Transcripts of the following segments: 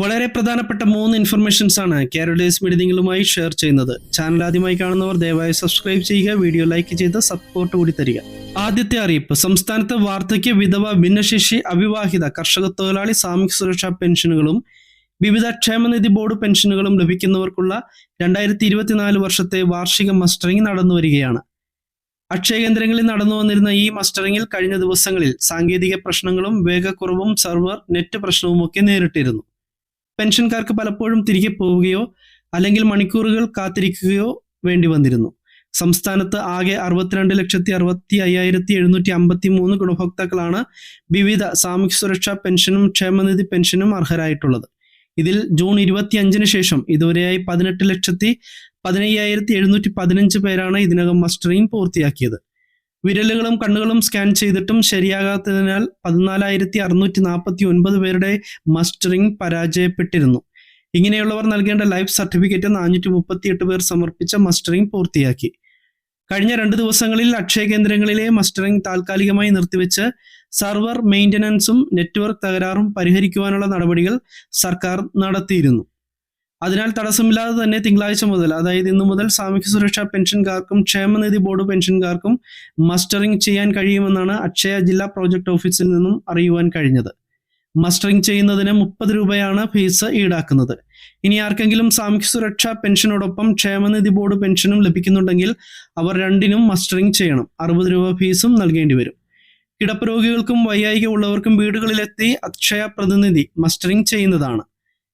വളരെ പ്രധാനപ്പെട്ട മൂന്ന് ഇൻഫർമേഷൻസ് ആണ് കേരളീസ് മീഡിയങ്ങളുമായി ഷെയർ ചെയ്യുന്നത്. ചാനൽ ആദ്യമായി കാണുന്നവർ ദയവായി സബ്സ്ക്രൈബ് ചെയ്യുക വീഡിയോ ലൈക്ക് ചെയ്ത് സപ്പോർട്ട് കൂടി തരിക. ആദ്യത്തെ അറിയിപ്പ് സംസ്ഥാനത്ത് വാർദ്ധക്യ വിധവ ഭിന്നശേഷി അവിവാഹിത കർഷക തൊഴിലാളി സാമൂഹ്യ സുരക്ഷാ പെൻഷനുകളും വിവിധ ക്ഷേമനിധി ബോർഡ് പെൻഷനുകളും ലഭിക്കുന്നവർക്കുള്ള രണ്ടായിരത്തി ഇരുപത്തിനാല് വർഷത്തെ വാർഷിക മസ്റ്ററിംഗ് നടന്നു വരികയാണ്. അക്ഷയ കേന്ദ്രങ്ങളിൽ നടന്നു വന്നിരുന്ന ഈ മസ്റ്ററിംഗിൽ കഴിഞ്ഞ ദിവസങ്ങളിൽ സാങ്കേതിക പ്രശ്നങ്ങളും വേഗക്കുറവും സെർവർ നെറ്റ് പ്രശ്നവും ഒക്കെ നേരിട്ടിരുന്നു. പെൻഷൻകാർക്ക് പലപ്പോഴും തിരികെ പോവുകയോ അല്ലെങ്കിൽ മണിക്കൂറുകൾ കാത്തിരിക്കുകയോ വേണ്ടി വന്നിരുന്നു. സംസ്ഥാനത്ത് ആകെ അറുപത്തിരണ്ട് ലക്ഷത്തി അറുപത്തി അയ്യായിരത്തി എഴുന്നൂറ്റി അമ്പത്തി മൂന്ന് ഗുണഭോക്താക്കളാണ് വിവിധ സാമൂഹ്യ സുരക്ഷാ പെൻഷനും ക്ഷേമനിധി പെൻഷനും അർഹരായിട്ടുള്ളത്. ഇതിൽ ജൂൺ ഇരുപത്തി അഞ്ചിന് ശേഷം ഇതുവരെയായി പതിനെട്ട് ലക്ഷത്തി പതിനയ്യായിരത്തി എഴുന്നൂറ്റി പതിനഞ്ച് പേരാണ് ഇതിനകം മസ്റ്ററിംഗ് പൂർത്തിയാക്കിയത്. വിരലുകളും കണ്ണുകളും സ്കാൻ ചെയ്തിട്ടും ശരിയാകാത്തതിനാൽ പതിനാലായിരത്തി അറുന്നൂറ്റി നാൽപ്പത്തി ഒൻപത് പേരുടെ മസ്റ്ററിംഗ് പരാജയപ്പെട്ടിരുന്നു. ഇങ്ങനെയുള്ളവർ നൽകേണ്ട ലൈഫ് സർട്ടിഫിക്കറ്റ് നാനൂറ്റി മുപ്പത്തിയെട്ട് പേർ സമർപ്പിച്ച മസ്റ്ററിംഗ് പൂർത്തിയാക്കി. കഴിഞ്ഞ രണ്ട് ദിവസങ്ങളിൽ അക്ഷയ കേന്ദ്രങ്ങളിലെ മസ്റ്ററിംഗ് താൽക്കാലികമായി നിർത്തിവെച്ച് സർവർ മെയിന്റനൻസും നെറ്റ്വർക്ക് തകരാറും പരിഹരിക്കുവാനുള്ള നടപടികൾ സർക്കാർ നടത്തിയിരുന്നു. അതിനാൽ തടസ്സമില്ലാതെ തന്നെ തിങ്കളാഴ്ച മുതൽ അതായത് ഇന്നു മുതൽ സാമൂഹ്യ സുരക്ഷാ പെൻഷൻകാർക്കും ക്ഷേമനിധി ബോർഡ് പെൻഷൻകാർക്കും മസ്റ്ററിംഗ് ചെയ്യാൻ കഴിയുമെന്നാണ് അക്ഷയ ജില്ലാ പ്രോജക്ട് ഓഫീസിൽ നിന്നും അറിയുവാൻ കഴിഞ്ഞത്. മസ്റ്ററിംഗ് ചെയ്യുന്നതിന് മുപ്പത് രൂപയാണ് ഫീസ് ഈടാക്കുന്നത്. ഇനി ആർക്കെങ്കിലും സാമൂഹ്യ സുരക്ഷാ പെൻഷനോടൊപ്പം ക്ഷേമനിധി ബോർഡ് പെൻഷനും ലഭിക്കുന്നുണ്ടെങ്കിൽ അവർ രണ്ടിനും മസ്റ്ററിംഗ് ചെയ്യണം. അറുപത് രൂപ ഫീസും നൽകേണ്ടി വരും. കിടപ്പ് രോഗികൾക്കും വൈയായിക ഉള്ളവർക്കും വീടുകളിലെത്തി അക്ഷയ പ്രതിനിധി മസ്റ്ററിംഗ് ചെയ്യുന്നതാണ്.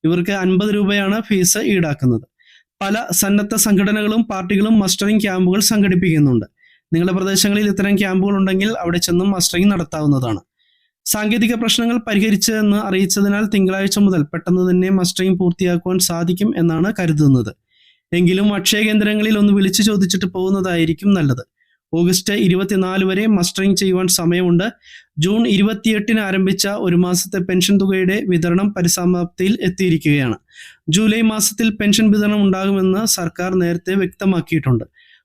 ഇവർക്ക് അൻപത് രൂപയാണ് ഫീസ് ഈടാക്കുന്നത്. പല സന്നദ്ധ സംഘടനകളും പാർട്ടികളും മസ്റ്ററിംഗ് ക്യാമ്പുകൾ സംഘടിപ്പിക്കുന്നുണ്ട്. നിങ്ങളുടെ പ്രദേശങ്ങളിൽ ഇത്തരം ക്യാമ്പുകൾ ഉണ്ടെങ്കിൽ അവിടെ ചെന്നും മസ്റ്ററിംഗ് നടത്താവുന്നതാണ്. സാങ്കേതിക പ്രശ്നങ്ങൾ പരിഹരിച്ചതെന്ന് അറിയിച്ചതിനാൽ തിങ്കളാഴ്ച മുതൽ പെട്ടെന്ന് തന്നെ മസ്റ്ററിംഗ് പൂർത്തിയാക്കുവാൻ സാധിക്കും എന്നാണ് കരുതുന്നത്. എങ്കിലും അക്ഷയ കേന്ദ്രങ്ങളിൽ ഒന്ന് വിളിച്ചു ചോദിച്ചിട്ട് പോകുന്നതായിരിക്കും നല്ലത്. ഓഗസ്റ്റ് ഇരുപത്തിനാല് വരെ മസ്റ്ററിംഗ് ചെയ്യുവാൻ സമയമുണ്ട്. ജൂൺ ഇരുപത്തിയെട്ടിന് ആരംഭിച്ച ഒരു മാസത്തെ പെൻഷൻ തുകയുടെ വിതരണം പരിസമാപ്തിയിൽ എത്തിയിരിക്കുകയാണ്. ജൂലൈ മാസത്തിൽ പെൻഷൻ വിതരണം ഉണ്ടാകുമെന്ന് സർക്കാർ നേരത്തെ വ്യക്തമാക്കിയിട്ടുണ്ട്.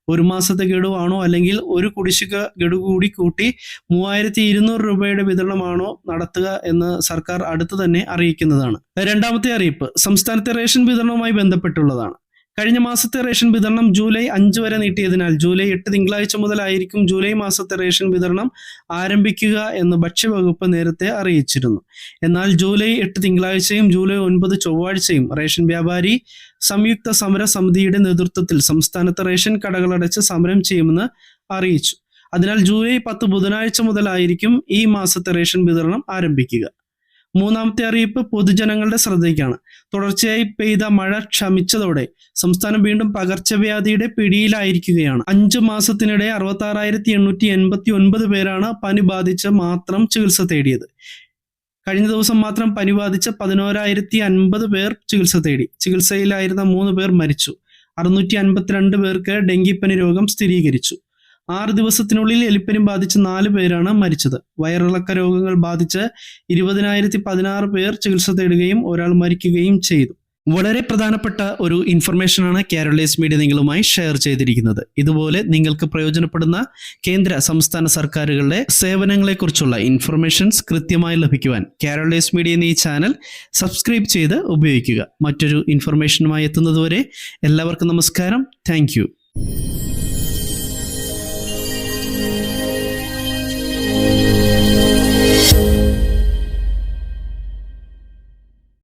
ഒരു മാസത്തെ ഗഡുവാണോ അല്ലെങ്കിൽ ഒരു കുടിശ്ശിക ഗഡു കൂടി കൂട്ടി മൂവായിരത്തി ഇരുന്നൂറ് രൂപയുടെ വിതരണമാണോ നടത്തുക എന്ന് സർക്കാർ അടുത്തു തന്നെ അറിയിക്കുന്നതാണ്. രണ്ടാമത്തെ അറിയിപ്പ് സംസ്ഥാനത്തെ റേഷൻ വിതരണവുമായി ബന്ധപ്പെട്ടുള്ളതാണ്. കഴിഞ്ഞ മാസത്തെ റേഷൻ വിതരണം ജൂലൈ അഞ്ച് വരെ നീട്ടിയതിനാൽ ജൂലൈ എട്ട് തിങ്കളാഴ്ച മുതലായിരിക്കും ജൂലൈ മാസത്തെ റേഷൻ വിതരണം ആരംഭിക്കുക എന്ന് ഭക്ഷ്യവകുപ്പ് നേരത്തെ അറിയിച്ചിരുന്നു. എന്നാൽ ജൂലൈ എട്ട് തിങ്കളാഴ്ചയും ജൂലൈ ഒൻപത് ചൊവ്വാഴ്ചയും റേഷൻ വ്യാപാരി സംയുക്ത സമര സമിതിയുടെ നേതൃത്വത്തിൽ സംസ്ഥാനത്ത് റേഷൻ കടകളടച്ച് സമരം ചെയ്യുമെന്ന് അറിയിച്ചു. അതിനാൽ ജൂലൈ പത്ത് ബുധനാഴ്ച മുതലായിരിക്കും ഈ മാസത്തെ റേഷൻ വിതരണം ആരംഭിക്കുക. മൂന്നാമത്തെ അറിയിപ്പ് പൊതുജനങ്ങളുടെ ശ്രദ്ധയ്ക്കാണ്. തുടർച്ചയായി പെയ്ത മഴ ക്ഷമിച്ചതോടെ സംസ്ഥാനം വീണ്ടും പകർച്ചവ്യാധിയുടെ പിടിയിലായിരിക്കുകയാണ്. അഞ്ചു മാസത്തിനിടെ അറുപത്താറായിരത്തി എണ്ണൂറ്റി എൺപത്തി ഒൻപത് പേരാണ് പനി ബാധിച്ച് മാത്രം ചികിത്സ തേടിയത്. കഴിഞ്ഞ ദിവസം മാത്രം പനി ബാധിച്ച് പതിനോരായിരത്തി അൻപത് പേർ ചികിത്സ തേടി. ചികിത്സയിലായിരുന്ന മൂന്ന് പേർ മരിച്ചു. അറുന്നൂറ്റി അൻപത്തിരണ്ട് പേർക്ക് ഡെങ്കിപ്പനി രോഗം സ്ഥിരീകരിച്ചു. ആറ് ദിവസത്തിനുള്ളിൽ എലിപ്പനി ബാധിച്ച് നാല് പേരാണ് മരിച്ചത്. വയറിളക്ക രോഗങ്ങൾ ബാധിച്ച് ഇരുപതിനായിരത്തി പതിനാറ് പേർ ചികിത്സ തേടുകയും ഒരാൾ മരിക്കുകയും ചെയ്തു. വളരെ പ്രധാനപ്പെട്ട ഒരു ഇൻഫർമേഷനാണ് കേരളീസ് മീഡിയ നിങ്ങളുമായി ഷെയർ ചെയ്തിരിക്കുന്നത്. ഇതുപോലെ നിങ്ങൾക്ക് പ്രയോജനപ്പെടുന്ന കേന്ദ്ര സംസ്ഥാന സർക്കാരുകളുടെ സേവനങ്ങളെക്കുറിച്ചുള്ള ഇൻഫർമേഷൻസ് കൃത്യമായി ലഭിക്കുവാൻ കേരളീസ് മീഡിയ എന്നീ ചാനൽ സബ്സ്ക്രൈബ് ചെയ്ത് ഉപയോഗിക്കുക. മറ്റൊരു ഇൻഫർമേഷനുമായി എത്തുന്നതുവരെ എല്ലാവർക്കും നമസ്കാരം. താങ്ക്